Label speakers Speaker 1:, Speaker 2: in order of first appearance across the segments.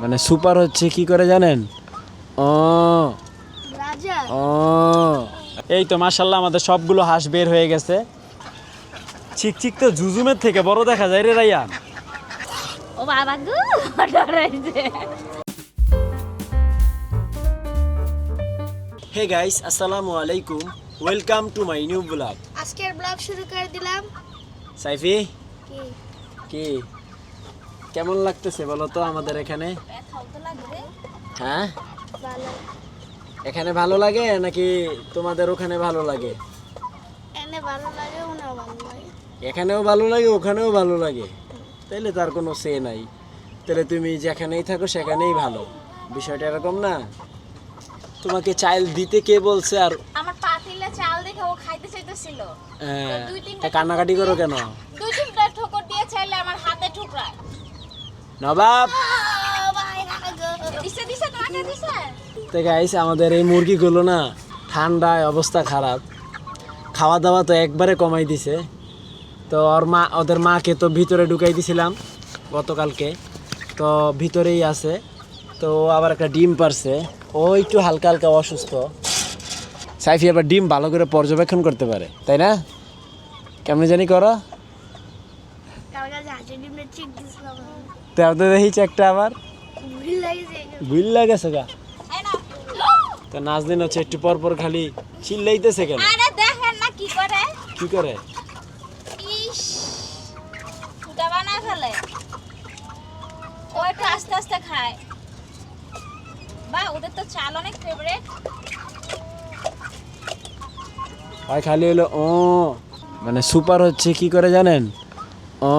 Speaker 1: মানে সুপার হচ্ছে কি করে জানেন? ও ও এই তো মাশাল্লাহ আমাদের সবগুলো হাঁস বের হয়ে গেছে। চিকচিক তো জুজুমের থেকে বড় দেখা যায় রে রাইয়ান
Speaker 2: ও বাবা গো
Speaker 1: হে গাইস আসসালামু আলাইকুম। Welcome to my new blog.
Speaker 2: আজকের ব্লগ শুরু করে দিলাম।
Speaker 1: সাইফি?
Speaker 2: কি?
Speaker 1: কি? কেমন লাগতেছে বলো তো আমাদের এখানে? হ্যাঁ? এখানে ভালো লাগে নাকি তোমাদের ওখানে ভালো লাগে? এখানেও ভালো লাগে ওখানেও ভালো লাগে। তাইলে তার কোনো সে নাই। তাহলে তুমি যেখানেই থাকো সেখানেই ভালো। বিষয়টা এরকম না? তোমাকে চাইল দিতে কে বলছে আর
Speaker 3: আমার পাতিলে চাল দেখে ও খাইতে চাইতেছিল।
Speaker 1: তা কান্নাকাটি করো কেন
Speaker 3: দুই তিনটা ঠোকর দিয়ে চাইলে আমার হাতে ঠুকরায়
Speaker 1: নবাব। তো গাইস আমাদের এই মুরগিগুলো না ঠান্ডায় অবস্থা খারাপ। খাওয়া দাওয়া তো একবারে কমাই দিছে। তো ওর মা ওদের মাকে তো ভিতরে ঢুকাই দিছিলাম গতকালকে। তো ভিতরেই আছে। তো আবার একটা ডিম পারছে। ও একটু হালকা হালকা অসুস্থ। সাইফি আবার ডিম ভালো করে পর্যবেক্ষণ করতে পারে তাই না? কেমন জানি করো।
Speaker 2: কালকে হাঁসি ডিমে ঠিক দিছিলাম
Speaker 1: তাও তো দেখিস একটা আবার
Speaker 2: ভুল লাগছে
Speaker 1: গা। তো নাজদিন হচ্ছে একটু পর পর খালি চিল্লাইতেছে কেন?
Speaker 3: কি করে।
Speaker 1: কি করে?
Speaker 3: ইস ফুটা বানায় ফেলে। ও একটু আস্তে আস্তে খায়। বা ওদের তো চাল অনেক ফেভারিট
Speaker 1: খালি হলো ও মানে সুপার হচ্ছে কি করে জানেন? ও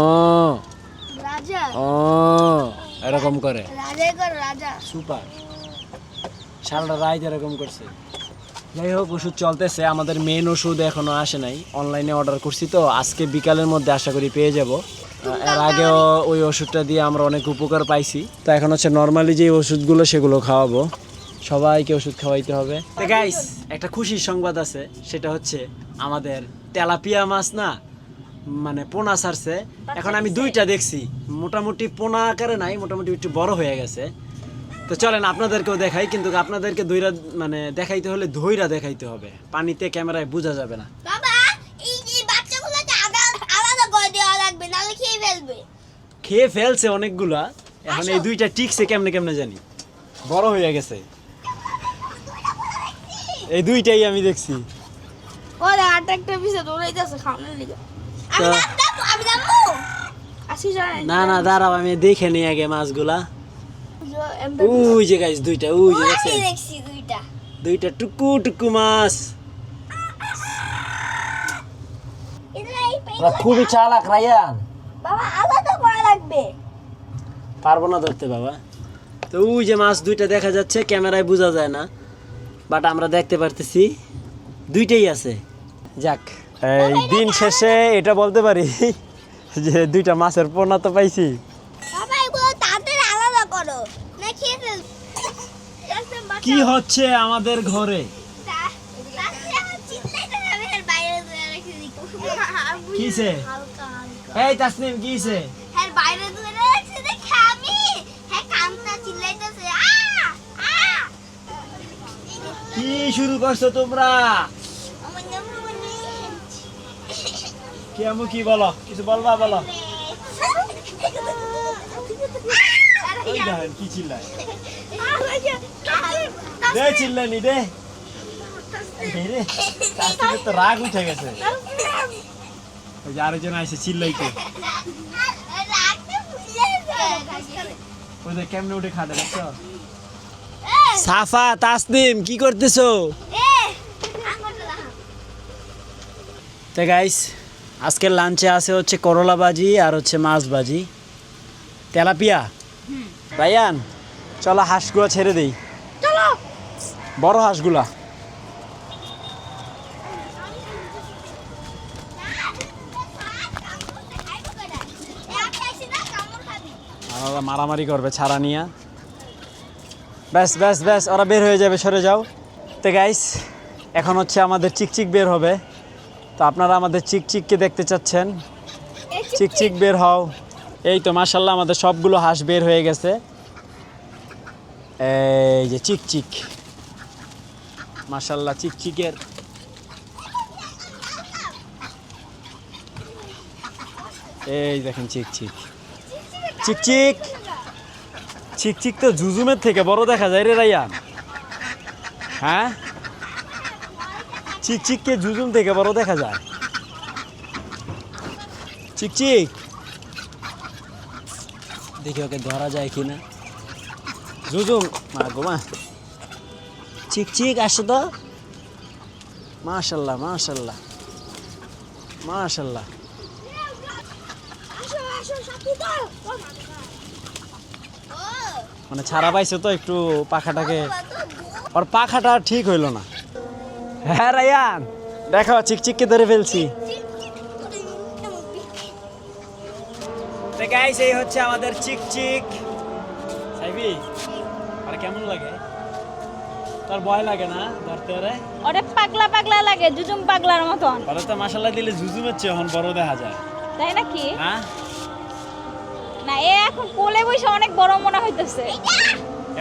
Speaker 1: ও এরকম করে। সুপার। সারাটা রাইত এরকম করছে। যাই হোক ওষুধ চলতেছে। আমাদের মেন ওষুধ এখনও আসে নাই। অনলাইনে অর্ডার করছি তো। আজকে বিকালের মধ্যে আশা করি পেয়ে যাব। এর আগেও ওই ওষুধটা দিয়ে আমরা অনেক উপকার পাইছি। তো এখন হচ্ছে নর্মালি যে ওষুধগুলো সেগুলো খাওয়াবো। সবাইকে ওষুধ খাওয়াইতে হবে। গাইস একটা খুশির সংবাদ আছে। সেটা হচ্ছে আমাদের তেলাপিয়া মাছ না? মানে পোনা ছাড়ছে এখন আমি দুইটা দেখছি। মোটামুটি পোনা আকারে নাই মোটামুটি একটু বড় হয়ে গেছে। তো চলেন আপনাদেরকেও দেখাই কিন্তু আপনাদেরকে দইরা মানে দেখাইতে হলে ধইরা দেখাইতে হবে। পানিতে ক্যামেরায় বোঝা যাবে না।
Speaker 2: খেয়ে
Speaker 1: ফেলছে অনেকগুলা। এখন এই দুইটা টিকছে কেমনে কেমনে জানি। বড় হয়ে গেছে। এই দুইটাই আমি দেখছি।
Speaker 2: ওরে আট একটা পিছে দৌড়াইতেছে খাওয়ানোর লিগে।
Speaker 1: তো-
Speaker 2: যাব আমি যাব আসি যাই।
Speaker 1: না না দাঁড়াও আমি দেখে নিই আগে মাছগুলা। ওই যে গাইস দুইটা ওই যে
Speaker 2: দুইটা।
Speaker 1: দুইটা টুকু টুকু মাছ। খুবই চালাক রায়ান।
Speaker 2: বাবা আলাদা করা লাগবে।
Speaker 1: পারব না ধরতে বাবা। তো ওই যে মাছ দুইটা দেখা যাচ্ছে ক্যামেরায় বোঝা যায় না। বাট আমরা দেখতে পারতেছি। দুইটাই আছে। যাক। এই দিন শেষে এটা বলতে পারি যে দুইটা মাছের পোনা তো পাইছি। কি হচ্ছে আমাদের ঘরে? কিসে? এই তাসনিম কিছে
Speaker 2: হ্যাঁ বাইরে দূরে রাখছি দেখে আমি। হ্যাঁ
Speaker 1: কি শুরু করছ তোমরা
Speaker 2: আমার নাম মনে
Speaker 1: কি আমু কি বলো? কিছু বলবা বলো? কি চিল্লায়। দে চিল্লানি দে। রে, তাসনিমের তো রাগ উঠে গেছে। ওই যে আরেকজন আইসে চিল্লাইতে। ওই যে কেমনে উঠে খাটে দেখছ? সাফা তাসনিম কি করতেছো? তো গাইস আজকের লাঞ্চে আছে হচ্ছে করলা ভাজি আর হচ্ছে মাছ ভাজি। তেলাপিয়া? রায়ান চলো হাঁসগুলো ছেড়ে দেই। বড় হাঁসগুলা। ওরা মারামারি করবে ছাড়া নিয়ে। ব্যাস ব্যাস ব্যাস ওরা বের হয়ে যাবে সরে যাও। তো গাইস এখন হচ্ছে আমাদের চিকচিক বের হবে। তো আপনারা আমাদের চিকচিককে দেখতে চাচ্ছেন। চিকচিক। বের হও। এই তো মাসাল্লাহ আমাদের সবগুলো হাঁস বের হয়ে গেছে। এই যে চিকচিক। মাশাল্লাহ চিকচিকের। এই দেখেন চিকচিক। চিকচিক। চিকচিক তো জুজুমের থেকে বড় দেখা যায় রে রাইয়া। হ্যাঁ? চিকচিককে জুজুম থেকে বড় দেখা যায়। চিকচিক। দেখি ওকে ধরা যায় কিনা। জুজুম। মা গো, মা। চিকচিক, আসো তো। মাশাল্লাহ মাশাল্লাহ। মাশাল্লাহ। মানে ছাড়া পাইছে তো একটু পাখাটাকে। ওর পাখাটা ঠিক হইল না। হ্যাঁ রায়ান। দেখো চিকচিককে ধরে ফেলছি। গাইস এই হচ্ছে আমাদের চিকচিক। সাইবি আর কেমন লাগে? তোর ভয় লাগে না ধরতে রে
Speaker 3: ওটা পাগলা পাগলা লাগে জুজুম পাগলার মতন।
Speaker 1: পরে তো মাসাল্লাহ দিলে জুজুমের চেয়ে এখন বড় দেখা যায়।
Speaker 3: তাই নাকি?
Speaker 1: হ্যাঁ?
Speaker 3: না এ এখন কোলে বসে অনেক বড় মনে হইতেছে।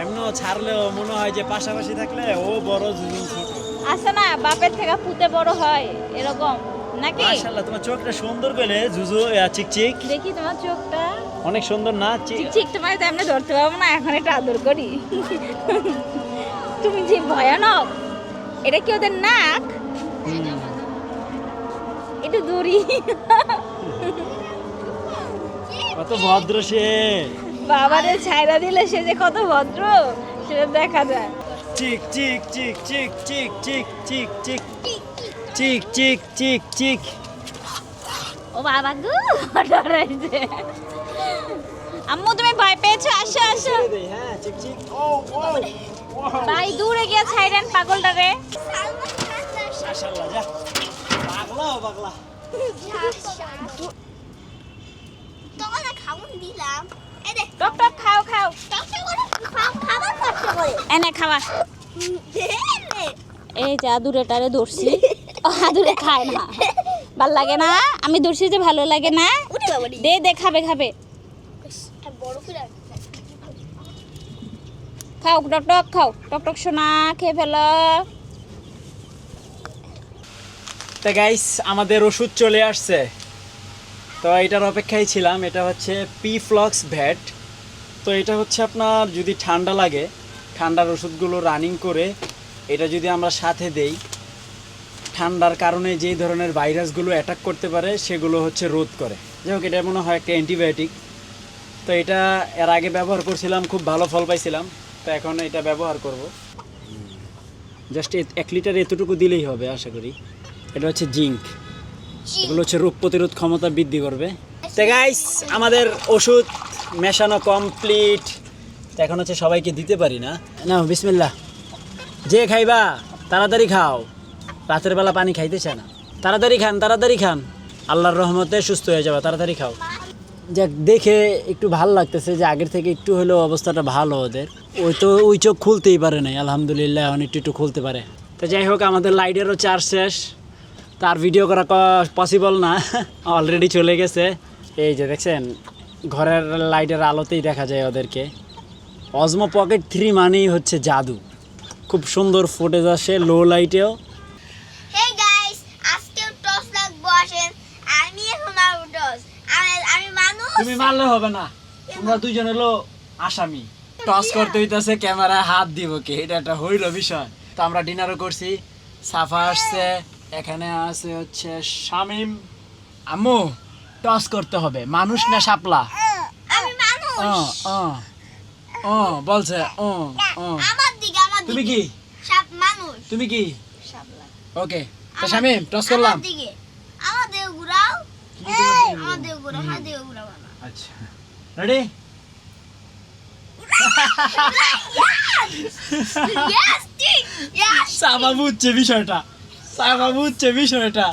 Speaker 1: এমনও ছাড়লেও মনে হয় যে পাশাপাশি থাকলে ও বড় জুজুম ছোট।
Speaker 3: আছে না বাপের থেকে পুতে বড় হয় এরকম। নাকি?
Speaker 1: মাশাল্লাহ তোমার চোখটা সুন্দর করলে জুজু চিকচিক।
Speaker 3: দেখি তোমার চোখটা।
Speaker 1: অনেক সুন্দর না? চিক
Speaker 3: ঠিক ঠিক তোমার তেমনি ধরতে পারব না এখন এটা আদর করি। তুমি যে ভয়ানক এটা কি ওদের নাক? এটা দড়ি
Speaker 1: কত ভদ্র সে।
Speaker 3: বাবারে ছাইরা দিলে সে যে কত ভদ্র সেটা দেখা যায়।
Speaker 1: চিক চিক চিক চিক চিক চিক চিক চিক চিক চিক চিক চিক
Speaker 3: ও বাবা গো ডরাইছে আম্মু তুমি ভয় পেয়েছ? আসো আসো।
Speaker 1: হ্যাঁ চিক চিক। ও ও
Speaker 3: ভাই দূরে গিয়ে ছাইরেন
Speaker 1: মাশাআল্লাহ যা। পাগলা ও পাগলা।
Speaker 2: না খাউন দিলাম।
Speaker 3: টক টক খাও খাও।
Speaker 2: খাও খাবার কষ্ট করে
Speaker 3: এনে খাওয়া এই যে আদুরেটারে ধরছি। আদুরে খায় না। ভালো লাগে না? আমি ধরছি যে ভালো লাগে না? দে দে খাবে খাবে।
Speaker 2: বড় করে
Speaker 3: খাও টক টক খাও। টক টক সোনা খেয়ে ফেলো।
Speaker 1: তো গাইস আমাদের ওষুধ চলে আসছে। তো এটার অপেক্ষায় ছিলাম, এটা হচ্ছে পি ফ্লক্স ভ্যাট তো এটা হচ্ছে আপনার যদি ঠান্ডা লাগে, ঠান্ডার ওষুধগুলো রানিং করে এটা যদি আমরা সাথে দেই, ঠান্ডার কারণে যেই ধরনের ভাইরাসগুলো অ্যাটাক করতে পারে, সেগুলো হচ্ছে রোধ করে। যাই হোক এটা মনে হয় একটা অ্যান্টিবায়োটিক তো এটা এর আগে ব্যবহার করছিলাম, খুব ভালো ফল পাইছিলাম। তো এখন এটা ব্যবহার করব। জাস্ট এক লিটার এতটুকু দিলেই হবে, আশা করি। এটা হচ্ছে জিঙ্ক এগুলো হচ্ছে রোগ প্রতিরোধ ক্ষমতা বৃদ্ধি করবে। তো গাইস আমাদের ওষুধ মেশানো কমপ্লিট এখন হচ্ছে সবাইকে দিতে পারি না। না বিসমিল্লা যে খাইবা, তাড়াতাড়ি খাও। রাতের বেলা পানি খাইতে চায় না। তাড়াতাড়ি খান তাড়াতাড়ি খান। আল্লাহর রহমতে সুস্থ হয়ে যাবে, তাড়াতাড়ি খাও। যাক, দেখে একটু ভালো লাগতেছে যে আগের থেকে একটু হলেও অবস্থাটা ভালো ওদের। ওই তো, ওই চোখ খুলতেই পারে নাই। আলহামদুলিল্লাহ, এখন একটু একটু খুলতে পারে। তো যাই হোক, আমাদের লাইটেরও চার্জ শেষ। তার ভিডিও করা পসিবল না। অলরেডি চলে গেছে। এই যে দেখছেন ঘরের লাইটের আলোতেই দেখা যায় ওদেরকে। অজমো পকেট থ্রি মানেই হচ্ছে জাদু। খুব সুন্দর ফুটেজ আসে লো লাইটেও তুমি মারলে হবে না। তোমরা দুজন হলো আসামি। টস করতে হইতাছে ক্যামেরায় হাত দিব কি? এটা একটা হইল বিষয়। তো আমরা ডিনারও করছি। সাফা আসছে। এখানে আছে হচ্ছে শামিম আম্মু। টস করতে হবে। মানুষ না শাপলা? বলছে তুমি কি? তুমি কি? ওকে তো শামিম টস করলাম। আচ্ছা। রেডি সাবা বুঝছে বিষয়টা। সাবা বুঝছে বিষয়টা।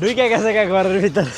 Speaker 1: ঢুকে গেছে ঘরের ভিতরে।